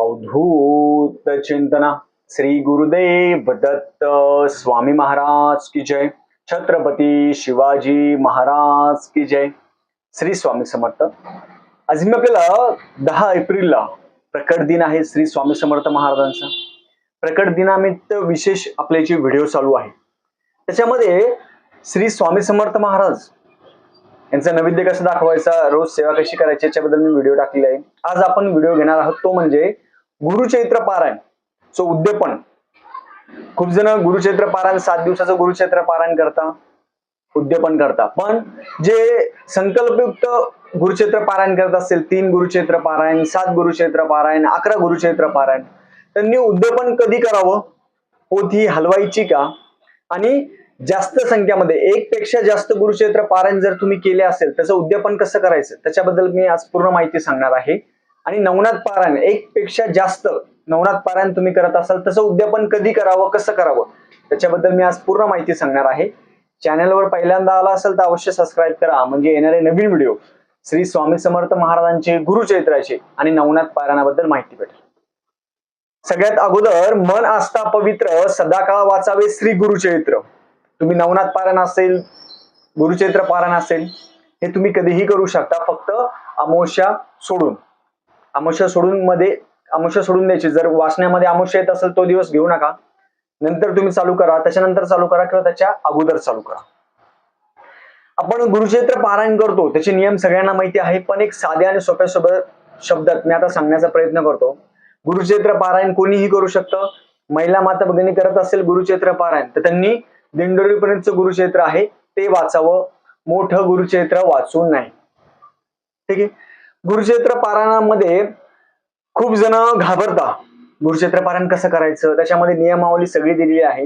अवधूत चिंतना। श्री गुरुदेव दत्त स्वामी महाराज की जय। छत्रपती शिवाजी महाराज की जय। श्री स्वामी समर्थ। आज मी आपल्याला दहा एप्रिलला प्रकट दिन आहे श्री स्वामी समर्थ महाराजांचा. प्रकट दिनानिमित्त विशेष आपले जे व्हिडिओ चालू आहे त्याच्यामध्ये श्री स्वामी समर्थ महाराज यांचं नैवेद्य कसं दाखवायचा रोज सेवा कशी करायची याच्याबद्दल मी व्हिडिओ टाकलेला आहे. आज आपण व्हिडिओ घेणार आहोत तो म्हणजे गुरुचैत्र पारायण सो उद्यापन खूप जण गुरुचैत्र पारायण सात दिवसाचं गुरुचैत्र पारायण करता उद्यापन करता. पण जे संकल्पयुक्त गुरुचैत्र पारायण करत असतील तीन गुरुचैत्र पारायण सात गुरुचैत्र पारायण अकरा गुरुचैत्र पारायण त्यांनी उद्यापन कधी करावं? पोथी हलवायची का? आणि जास्त संख्यामध्ये एक पेक्षा जास्त गुरुक्षेत्र पारायण जर तुम्ही केले असेल त्याचं उद्यापन कसं करायचं? त्याच्याबद्दल मी आज पूर्ण माहिती सांगणार आहे. आणि नवनाथ पारायण एक पेक्षा जास्त नवनाथ पारायण तुम्ही करत असाल तसं उद्यापन कधी करावं कसं करावं? त्याच्याबद्दल मी आज पूर्ण माहिती सांगणार आहे. चॅनलवर पहिल्यांदा आला असेल तर अवश्य सबस्क्राईब करा. म्हणजे येणारे नवीन व्हिडिओ श्री स्वामी समर्थ महाराजांचे गुरुचरित्राचे आणि नवनाथ पारायणाबद्दल माहिती भेटेल. सगळ्यात अगोदर मन आस्था पवित्र सदाकाळ वाचावे श्री गुरुचरित्र. तुम्ही नवनाथ पारायण असेल गुरुचरित्र पारायण असेल हे तुम्ही कधीही करू शकता. फक्त अमोशा सोडून. अमोशा सोडून मध्ये अमोशा सोडून द्यायची. जर वाचण्यामध्ये अमोशा येत असेल तो दिवस घेऊ नका. नंतर तुम्ही चालू करा. त्याच्यानंतर चालू करा किंवा त्याच्या अगोदर चालू करा. आपण गुरुक्षेत्र पारायण करतो. त्याचे नियम सगळ्यांना माहिती आहे पण एक साध्या आणि सोप्या सोबत शब्दात मी आता सांगण्याचा प्रयत्न करतो. गुरुक्षेत्र पारायण कोणीही करू शकतं. महिला माता भगिनी करत असेल गुरुक्षेत्र पारायण तर त्यांनी दिंडोरीपर्यंतचं गुरुक्षेत्र आहे. ते वाचावं. मोठं गुरुक्षेत्र वाचू नाही. ठीक आहे? गुरुक्षेत्र पारायणामध्ये खूप जण घाबरता. गुरुक्षेत्र पारायण कसं करायचं? त्याच्यामध्ये नियमावली सगळी दिलेली आहे.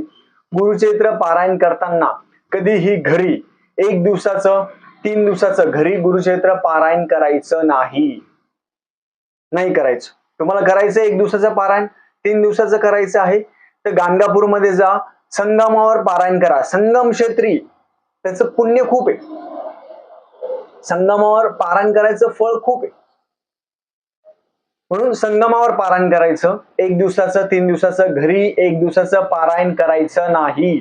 गुरुक्षेत्र पारायण करताना कधीही घरी एक दिवसाचं तीन दिवसाचं घरी गुरुक्षेत्र पारायण करायचं नाही. नाही करायचं. तुम्हाला करायचं एक दिवसाचं पारायण तीन दिवसाचं करायचं आहे तर गाणगापूरमध्ये जा संगमावर पारायण करा. संगम क्षेत्री त्याचं पुण्य खूप आहे. संगमावर पारायण करायचं फळ खूप आहे. म्हणून संगमावर पारायण करायचं एक दिवसाचं तीन दिवसाचं घरी एक दिवसाचं पारायण करायचं नाही.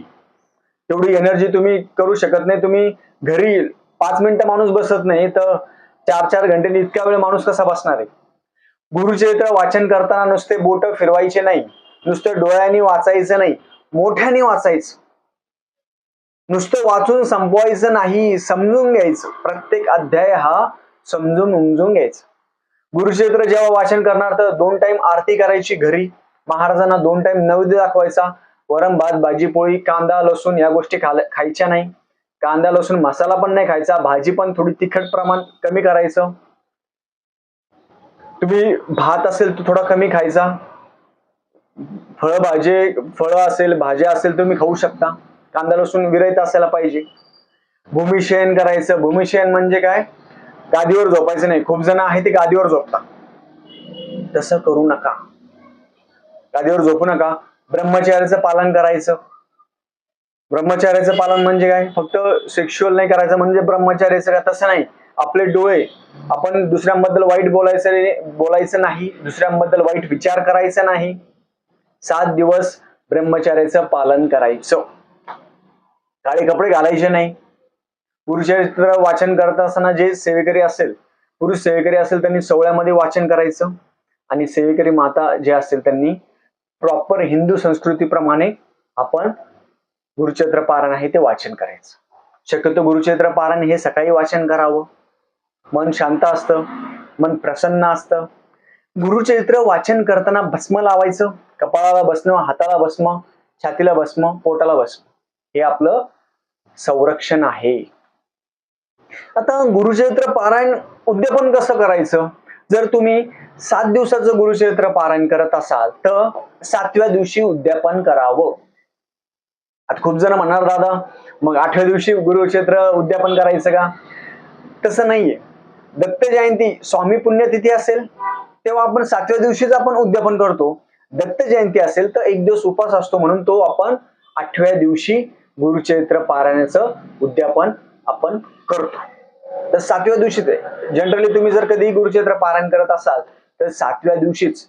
तेवढी एनर्जी तुम्ही करू शकत नाही. तुम्ही घरी पाच मिनिटं माणूस बसत नाही तर चार चार घंटे इतक्या वेळ माणूस कसा बसणार आहे? गुरुचरित्र वाचन करताना नुसते बोट फिरवायचे नाही नुसतं डोळ्यांनी वाचायचं नाही मोठ्याने वाचायचं. नुसतं वाचून संपवायचं नाही समजून घ्यायचं. प्रत्येक अध्याय हा समजून उमजून घ्यायचा. गुरुक्षेत्र जेव्हा वाचन करणार तर दोन टाइम आरती करायची घरी. महाराजांना दोन टाइम नैवेद्य दाखवायचा. वरम भात भाजी पोळी कांदा लसूण या गोष्टी खायच्या नाही. कांदा लसूण मसाला पण नाही खायचा. भाजी पण थोडी तिखट प्रमाण कमी करायचं. तुम्ही भात असेल तर थोडा कमी खायचा. फळ फळं असेल भाज्या असेल तुम्ही खाऊ शकता. कांदा लसूण विरहित असायला पाहिजे. भूमिशयन करायचं. भूमिशयन म्हणजे काय? गादीवर झोपायचं नाही. खूप जण आहे ते गादीवर झोपता तसं करू नका. गादीवर झोपू नका. ब्रह्मचार्याचं पालन करायचं. ब्रह्मचार्याचं पालन म्हणजे काय? फक्त सेक्शुअल नाही करायचं म्हणजे ब्रह्मचार्याचं का तसं नाही. आपले डोळे आपण दुसऱ्यांबद्दल वाईट बोलायचं बोलायचं नाही. दुसऱ्यांबद्दल वाईट विचार करायचा नाही. सात दिवस ब्रह्मचार्याचं पालन करायचं. काळे कपडे घालायचे नाही. गुरुचरित्र वाचन करत असताना जे सेवेकरी असेल पुरुष सेवेकरी असेल त्यांनी सोहळ्यामध्ये वाचन करायचं. आणि सेवेकरी माता जे असतील त्यांनी प्रॉपर हिंदू संस्कृतीप्रमाणे आपण गुरुचरित्र पारायण आहे ते वाचन करायचं. शक्यतो गुरुचरित्र पारायण हे सकाळी वाचन करावं. मन शांत असतं मन प्रसन्न असतं. गुरुचरित्र वाचन करताना भस्म लावायचं. कपाळाला भस्म हाताला भस्म छातीला भस्म पोटाला भस्म. हे आपलं संरक्षण आहे. आता गुरुचरित्र पारायण उद्यापन कसं करायचं? जर तुम्ही सात दिवसाचं गुरुचरित्र पारायण करत असाल तर सातव्या दिवशी उद्यापन करावं. आता खूप जण म्हणणार दादा मग आठव्या दिवशी गुरुक्षेत्र उद्यापन करायचं का? तसं नाहीये. दत्त जयंती स्वामी पुण्यतिथी असेल तेव्हा आपण सातव्या दिवशीच आपण उद्यापन करतो. दत्त जयंती असेल तर एक दिवस उपास असतो म्हणून तो आपण आठव्या दिवशी गुरुचरित्र पारायणाचं उद्यापन आपण करतो. तर सातव्या दिवशीच आहे. जनरली तुम्ही जर कधी गुरुचरित्र पारायण करत असाल तर सातव्या दिवशीच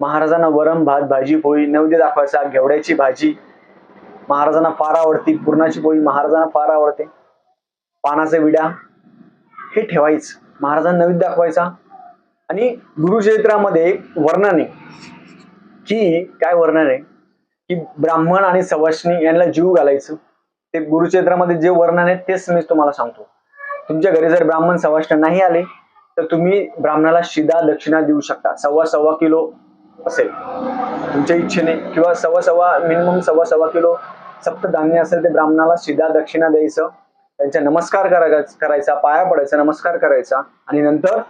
महाराजांना वरम भात भाजी पोळी नैवेद्य दाखवायचा घेवड्याची भाजी. महाराजांना फार आवडती पुरणाची पोळी महाराजांना फार आवडते. पानाचा विडा हे ठेवायचं. महाराजांना नैवेद्य दाखवायचा. आणि गुरुचरित्रामध्ये वर्णन आहे. की काय वर्णन आहे? की ब्राह्मण आणि सवाष्णी यांना जीव घालायचं. ते गुरुक्षेत्रामध्ये जे वर्णन आहे तेच मी तुम्हाला सांगतो. तुमच्या घरी जर ब्राह्मण सवाष्ण नाही आले तर तुम्ही ब्राह्मणाला शिदा दक्षिणा देऊ शकता. सव्वा सव्वा किलो असेल. तुमच्या इच्छेने. किंवा सव्वा सव्वा मिनिमम सव्वा सव्वा किलो सप्तधान्य असेल ते ब्राह्मणाला शिदा दक्षिणा द्यायचं. त्यांचा नमस्कार करायचा पाया पडायचा नमस्कार करायचा. आणि नंतर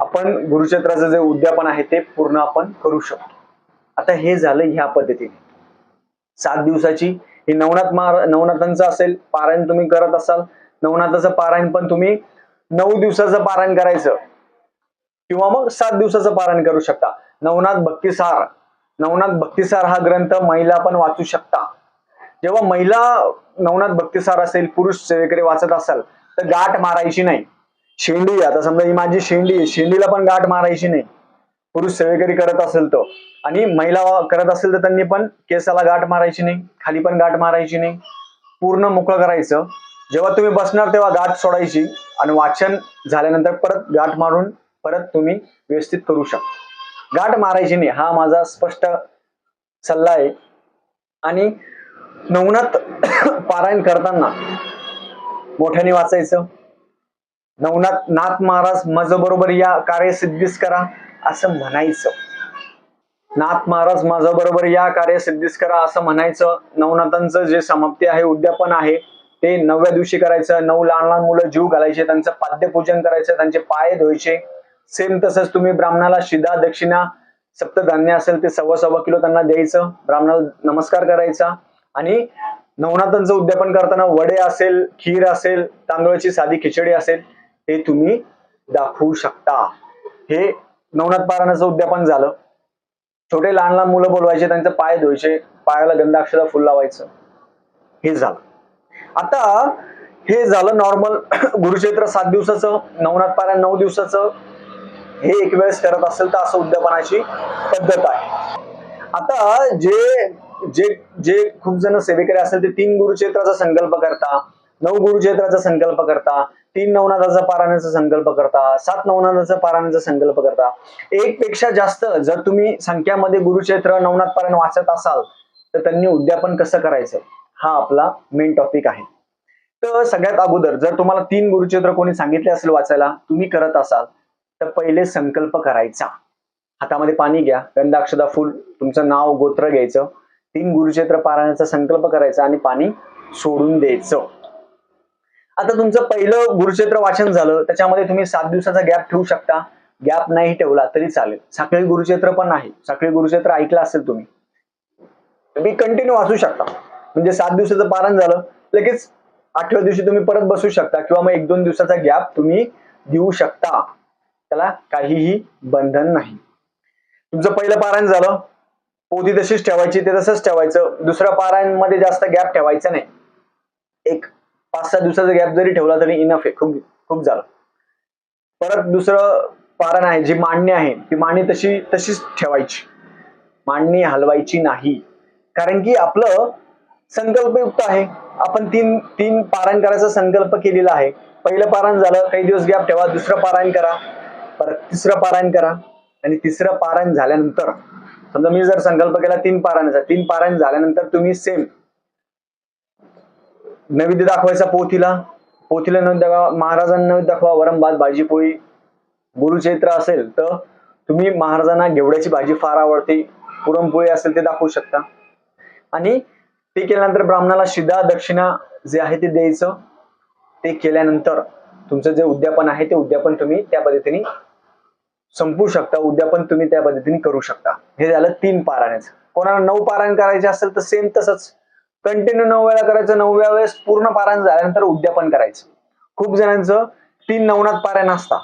आपण गुरुक्षेत्राचं जे उद्यापन आहे ते पूर्ण आपण करू शकतो. आता हे झालं ह्या पद्धतीने. सात दिवसाची. ही नवनाथ मार नवनाथांचं असेल पारायण तुम्ही करत असाल नवनाथाचं पारायण पण तुम्ही नऊ दिवसाचं पारायण करायचं. किंवा मग सात दिवसाचं पारायण करू शकता. नवनाथ भक्तिसार. नवनाथ भक्तिसार हा ग्रंथ महिला पण वाचू शकता. जेव्हा महिला नवनाथ भक्तिसार असेल पुरुष सेवेकरी वाचत असाल तर गाठ मारायची नाही. शेंडी आता समजा ही माझी शेंडी आहे. शेंडीला पण गाठ मारायची नाही. पुरुष सेवेकरी करत असेल तर आणि महिला करत असेल तर त्यांनी पण केसाला गाठ मारायची नाही खाली पण गाठ मारायची नाही पूर्ण मोकळं करायचं. जेव्हा तुम्ही बसणार तेव्हा गाठ सोडायची आणि वाचन झाल्यानंतर परत गाठ मारून परत तुम्ही व्यवस्थित करू शकता. गाठ मारायची नाही हा माझा स्पष्ट सल्ला आहे. आणि नवनाथ पारायण करताना मोठ्याने वाचायचं. नवनाथ नाथ महाराज मज बरोबर या कार्य सिद्धीस करा. असं म्हणायचं. नाथ महाराज माझ्या बरोबर या कार्य सिद्धीस करा असं म्हणायचं. नवनाथांचं जे समाप्ती आहे उद्यापन आहे ते नवव्या दिवशी करायचं. नऊ लहान लहान मुलं जीव घालायचे त्यांचं पाद्यपूजन करायचं त्यांचे पाय धुवायचे. सेम तसंच तुम्ही ब्राह्मणाला शिदा दक्षिणा सप्तधान्य असेल ते सव्वा सव्वा किलो त्यांना द्यायचं. ब्राह्मणाला नमस्कार करायचा. आणि नवनाथांचं उद्यापन करताना वडे असेल खीर असेल तांदूळाची साधी खिचडी असेल हे तुम्ही दाखवू शकता. हे नवनाथ पारायणाचं उद्यापन झालं. छोटे लहान लहान मुलं बोलवायचे त्यांचे पाय धुवायचे पायाला गंधाक्षरा फुल लावायचं. हे झालं. आता हे झालं नॉर्मल गुरुक्षेत्र सात दिवसाचं नवनाथ पारायण नऊ दिवसाचं. हे एक वेळेस करत असेल तर असं उद्यापनाची पद्धत आहे. आता जे जे जे खूप जण सेवेकरी असेल ते तीन गुरुक्षेत्राचा संकल्प करता नऊ गुरुक्षेत्राचा संकल्प करता तीन नवनाथाचा पारायणाचा संकल्प करता सात नवनाथाचा पारायणाचा संकल्प करता. एक पेक्षा जास्त जर तुम्ही संख्यामध्ये गुरुक्षेत्र नवनाथ पारायण वाचत असाल तर त्यांनी उद्यापन कसं करायचं? हा आपला मेन टॉपिक आहे. तर सगळ्यात अगोदर जर तुम्हाला तीन गुरुक्षेत्र कोणी सांगितले असेल वाचायला तुम्ही करत असाल तर पहिले संकल्प करायचा. हातामध्ये पाणी घ्या गंधाक्षदा फुल तुमचं नाव गोत्र घ्यायचं. तीन गुरुक्षेत्र पारायणाचा संकल्प करायचा आणि पाणी सोडून द्यायचं. आता तुमचं पहिलं गुरुक्षेत्र वाचन झालं त्याच्यामध्ये तुम्ही सात दिवसाचा गॅप ठेवू शकता. गॅप नाही ठेवला तरी चालेल. साखळी गुरुक्षेत्र पण आहे. साखळी गुरुक्षेत्र ऐकलं असेल तुम्ही तुम्ही कंटिन्यू वाचू शकता. म्हणजे सात दिवसाचं पारण झालं लगेच आठव्या दिवशी तुम्ही परत बसू शकता किंवा मग एक दोन दिवसाचा गॅप तुम्ही देऊ शकता. त्याला काहीही बंधन नाही. तुमचं पहिलं पारायण झालं. पोती तशीच ठेवायची ते तसंच ठेवायचं. दुसऱ्या पारायणमध्ये जास्त गॅप ठेवायचा नाही. एक पाच सहा दिवसाचा गॅप जरी ठेवला तरी इनफ आहे. खूप खूप झालं. परत दुसरं पारण आहे जी मांडणी आहे ती मांडणी तशी तशीच ठेवायची. मांडणी हलवायची नाही. कारण की आपलं संकल्पयुक्त आहे. आपण तीन तीन पारायण करायचा संकल्प केलेला आहे. पहिलं पारायण झालं काही दिवस गॅप ठेवा दुसरं पारायण करा परत तिसरं पारायण करा आणि तिसरं पारायण झाल्यानंतर समजा मी जर संकल्प केला तीन पारायणाचा तीन पारायण झाल्यानंतर तुम्ही सेम नैवेद्य दाखवायचा पोथीला. पोथीला नैवेद्य दाखवा. महाराजांना नैवेद्य दाखवा. वरम भात भाजी पोळी. गुरुचैत्र असेल तर तुम्ही महाराजांना घेवड्याची भाजी फार आवडते. पुरणपोळी असेल ते दाखवू शकता. आणि ते केल्यानंतर ब्राह्मणाला शिदा दक्षिणा जे आहे ते द्यायचं. ते केल्यानंतर तुमचं जे उद्यापन आहे ते उद्यापन तुम्ही त्या पद्धतीने संपू शकता. उद्यापन तुम्ही त्या पद्धतीने करू शकता. हे झालं तीन पारायणाचं. कोणाला नऊ पारायण करायचे असेल तर सेम तसंच. कंटिन्यू नऊ वेळा करायचं नवव्या वेळेस पूर्ण पारायण झाल्यानंतर उद्यापन करायचं. खूप जणांचं तीन नवनाथ पारायण असतात.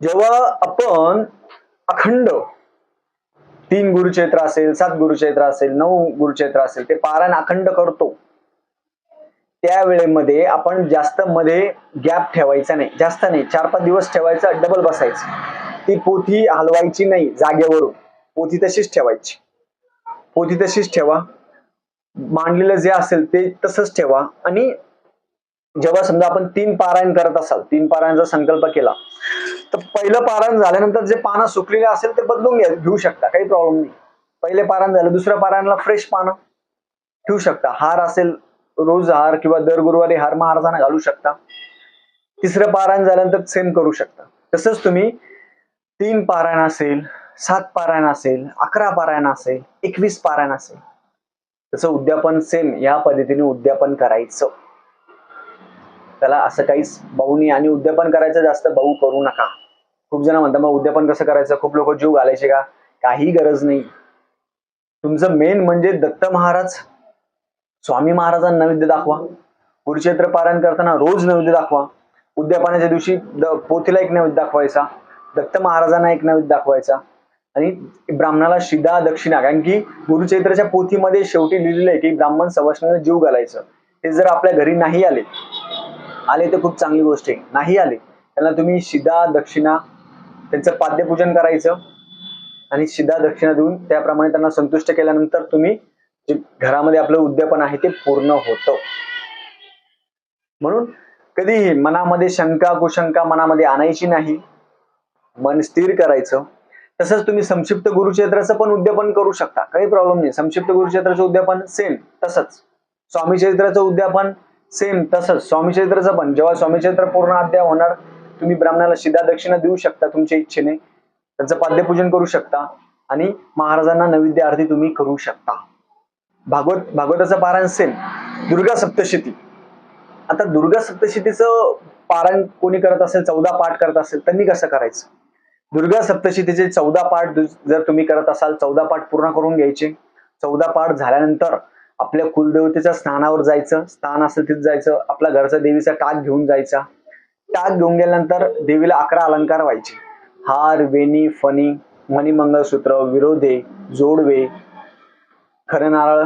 जेव्हा आपण अखंड तीन गुरुक्षेत्र असेल सात गुरुक्षेत्र असेल नऊ गुरुक्षेत्र असेल ते पारायण अखंड करतो. त्या वेळेमध्ये आपण जास्त मध्ये गॅप ठेवायचा नाही. जास्त नाही. चार पाच दिवस ठेवायचा डबल बसायचं. ती पोथी हलवायची नाही जागेवरून. पोथी तशीच ठेवायची. पोथी तशीच ठेवा. मांडलेलं जे असेल ते तसंच ठेवा. आणि जेव्हा समजा आपण तीन पारायण करत असाल तीन पारायणचा संकल्प केला तर पहिलं पारायण झाल्यानंतर जे पानं सुकलेले असेल ते बदलून घ्या घेऊ शकता काही प्रॉब्लेम नाही. पहिले पारायण झालं दुसऱ्या पारायणला फ्रेश पानं ठेवू शकता. हार असेल रोज हार किंवा दर गुरुवारी हार महाराजांना घालू शकता. तिसरं पारायण झाल्यानंतर सेम करू शकता. तसंच तुम्ही तीन पारायण असेल सात पारायण असेल अकरा पारायण असेल एकवीस पारायण असेल तसं उद्यापन सेम या पद्धतीने उद्यापन करायचं. त्याला असं काहीच भाऊनी आणि उद्यापन करायचं जास्त भाऊ करू नका. खूप जण म्हणतात मग उद्यापन कसं करायचं? खूप लोक जीव घालायचे का? काही गरज नाही. तुमचं मेन म्हणजे दत्त महाराज. स्वामी महाराजांना नैवेद्य दाखवा. कुरुक्षेत्र पारायण करताना रोज नैवेद्य दाखवा. उद्यापनाच्या दिवशी द- पोथीला एक नैवेद्य दाखवायचा. दत्त महाराजांना एक नैवेद्य दाखवायचा. आणि ब्राह्मणाला शिदा दक्षिणा कारण की गुरुचैत्राच्या पोथीमध्ये शेवटी लिहिलेलं आहे की ब्राह्मण सवासणाला जीव घालायचं. ते जर आपल्या घरी नाही आले आले तर खूप चांगली गोष्ट आहे. नाही आले त्यांना तुम्ही शिदा दक्षिणा त्यांचं पाद्यपूजन करायचं आणि शिदा दक्षिणा देऊन त्याप्रमाणे त्यांना संतुष्ट केल्यानंतर तुम्ही जे घरामध्ये आपलं उद्यापन आहे ते पूर्ण होतं. म्हणून कधीही मनामध्ये शंका कुशंका मनामध्ये आणायची नाही. मन स्थिर करायचं. तसंच तुम्ही संक्षिप्त गुरुक्षेत्राचं पण उद्यापन करू शकता. काही प्रॉब्लेम नाही. संक्षिप्त गुरुक्षेत्राचं उद्यापन सेम तसंच. स्वामी चरित्राचं उद्यापन सेम तसंच. स्वामी चरित्राचं पण. जेव्हा स्वामी चरित्र पूर्ण अध्याय होणार तुम्ही ब्राह्मणाला शिदा दक्षिणा देऊ शकता तुमच्या इच्छेने. त्यांचं पाद्यपूजन करू शकता आणि महाराजांना नैवेद्य आरती तुम्ही करू शकता. भागवत भागवताचं पारायण सेम दुर्गा सप्तशती. आता दुर्गा सप्तशतीचं पारायण कोणी करत असेल चौदा पाठ करत असेल त्यांनी कसं करायचं? दुर्गा सप्तशतीचे चौदा पाठ जर तुम्ही करत असाल चौदा पाठ पूर्ण करून घ्यायचे. चौदा पाठ झाल्यानंतर आपल्या कुलदेवतेच्या स्नानावर जायचं. स्थान असेल तिथे जायचं. आपल्या घरचा देवीचा टाक घेऊन जायचा. टाक घेऊन गेल्यानंतर देवीला अकरा अलंकार व्हायचे. हार वेणी फणी मणिमंगळसूत्र विरोधे जोडवे खरं नारळ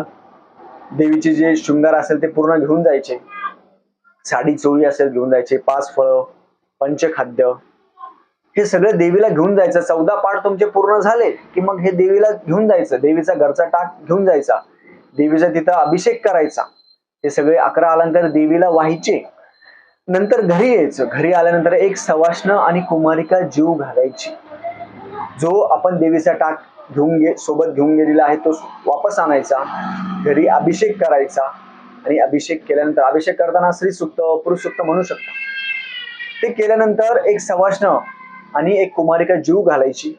देवीचे जे शृंगार असेल ते पूर्ण घेऊन जायचे. साडी चोळी असेल घेऊन जायचे. पाच फळं पंचखाद्य हे सगळं देवीला घेऊन जायचं. चौदा पाठ तुमचे पूर्ण झाले की मग हे देवीला घेऊन जायचं. देवीचा घरचा टाक घेऊन जायचा. देवीचा तिथं अभिषेक करायचा. हे सगळे अकरा अलंकार देवीला व्हायचे. नंतर घरी यायचं. घरी आल्यानंतर एक सवाष्ण आणि कुमारिका जीव घालायची. जो आपण देवीचा टाक घेऊन गे सोबत घेऊन गेलेला आहे तो वापस आणायचा. घरी अभिषेक करायचा आणि अभिषेक केल्यानंतर अभिषेक करताना स्त्री सुक्त पुरुष सुक्त म्हणू शकता. ते केल्यानंतर एक सवाष्ण आणि एक कुमारिका जीव घालायची.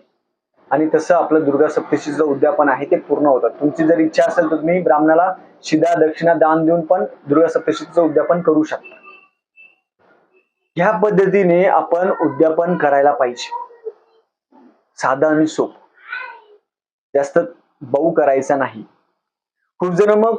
आणि तसं आपलं दुर्गा सप्तशीचं उद्यापन आहे ते पूर्ण होतात. तुमची जर इच्छा असेल तर तुम्ही ब्राह्मणाला शिदा दक्षिणा दान देऊन पण दुर्गा सप्तशीचं उद्यापन करू शकता. ह्या पद्धतीने आपण उद्यापन करायला पाहिजे. साधं आणि सोप. जास्त बहु करायचा नाही. खूप जण मग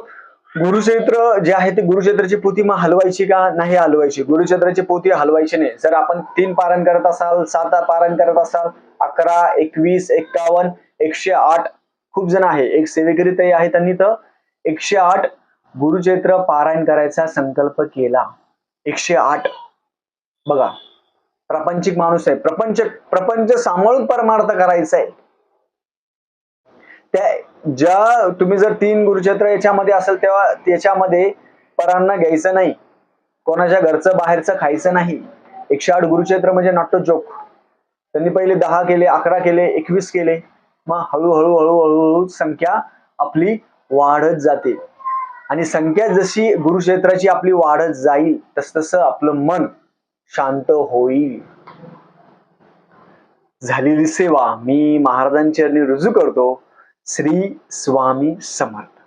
गुरुक्षेत्र जे आहे ते गुरुक्षेत्राची पोती मग हलवायची का नाही हलवायची? गुरुक्षेत्राची पोती हलवायची नाही. जर आपण तीन पारण करत असाल सात पारण करत असाल अकरा एकवीस एक्कावन्न एकशे आठ खूप जण आहे. एक सेवेकरी तरी आहे त्यांनी तर. एकशे आठ गुरुक्षेत्र पारायण करायचा संकल्प केला. एकशे आठ. बघा प्रापंचिक माणूस आहे. प्रपंच प्रपंच सांभाळून परमार्थ करायचा आहे त्या ज्या तुम्ही जर तीन गुरुक्षेत्र याच्यामध्ये असेल तेव्हा त्याच्यामध्ये परांना घ्यायचं नाही. कोणाच्या घरचं बाहेरचं खायचं नाही. एकशे आठ गुरुक्षेत्र म्हणजे नॉट जोक त्यांनी पहिले दहा केले अकरा केले एकवीस केले. मग हळूहळू हळूहळू संख्या आपली वाढत जाते. आणि संख्या जशी गुरुक्षेत्राची आपली वाढत जाईल तस तसं आपलं मन शांत होईल. झालेली सेवा मी महाराजांच्या रुजू करतो. श्री स्वामी समर्थ